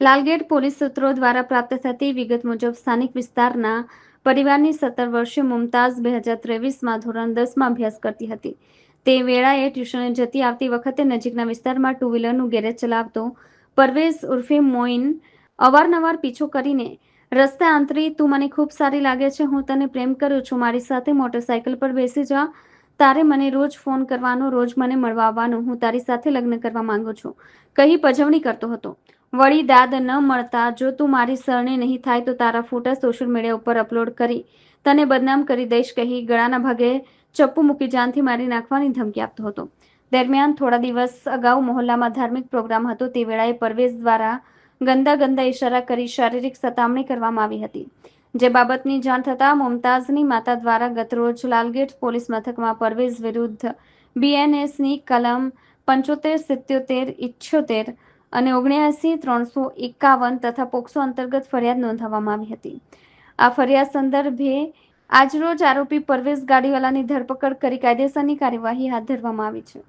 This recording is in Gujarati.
લાલગેટ પોલીસ સૂત્રો દ્વારા પ્રાપ્ત થતી વિગત મુજબ સ્થાનિક વિસ્તારના પરિવારની સત્તર વર્ષીય મુમતાઝ બે હજાર ત્રેવીસમાં ધોરણ દસમાં અભ્યાસ કરતી હતી. તે વેળાએ ટ્યુશને જતી આવતી વખતે નજીકના વિસ્તારમાં ટુ વ્હીલરનું ગેરેજ ચલાવતો પરવેઝ ઉર્ફે મોઇન અવારનવાર પીછો કરીને રસ્તે આંતરી, તું મને ખૂબ સારી લાગે છે, હું તને પ્રેમ કરું છું, મારી સાથે મોટરસાયકલ પર બેસી જા. તારે મને રોજ ફોન કરવાનો, રોજ મને મળવા હું તારી સાથે લગ્ન કરવા માંગુ છું. કહી પજવણી કરતો હતો. વળી દાદ ન મળતા જો તું મારી સરણી નહીં થાય તો તારા ફોટા સોશિયલ મીડિયા ઉપર અપલોડ કરી તને બદનામ કરી દઈશ કહી ગળાના ભાગે ચપ્પુ મૂકી જાનથી મારી નાખવાની ધમકી આપતો હતો. દરમિયાન થોડા દિવસ અગાઉ મોહલ્લામાં ધાર્મિક પ્રોગ્રામ હતો તે વેળાએ પરવેશ દ્વારા ગંદા ગંદા ઇશારા કરી શારીરિક સતામણી કરવામાં આવી હતી. જે બાબતની જાણ થતાં મુમતાઝની માતા દ્વારા ગતરોજ લાલગેટ પોલીસ મથકમાં પરવેઝ વિરુદ્ધ બીએનએસની કલમ પંચોતેર સિત્યોતેર ઇઠ્યોતેર અને ઓગણ્યાસી, ત્રણસો એકાવન તથા પોક્સો અંતર્ગત ફરિયાદ નોંધાવવામાં આવી હતી. આ ફરિયાદ સંદર્ભે આજરોજ આરોપી પરવેઝ ગાડીવાલાની ધરપકડ કરી કાયદેસરની કાર્યવાહી હાથ ધરવામાં આવી છે.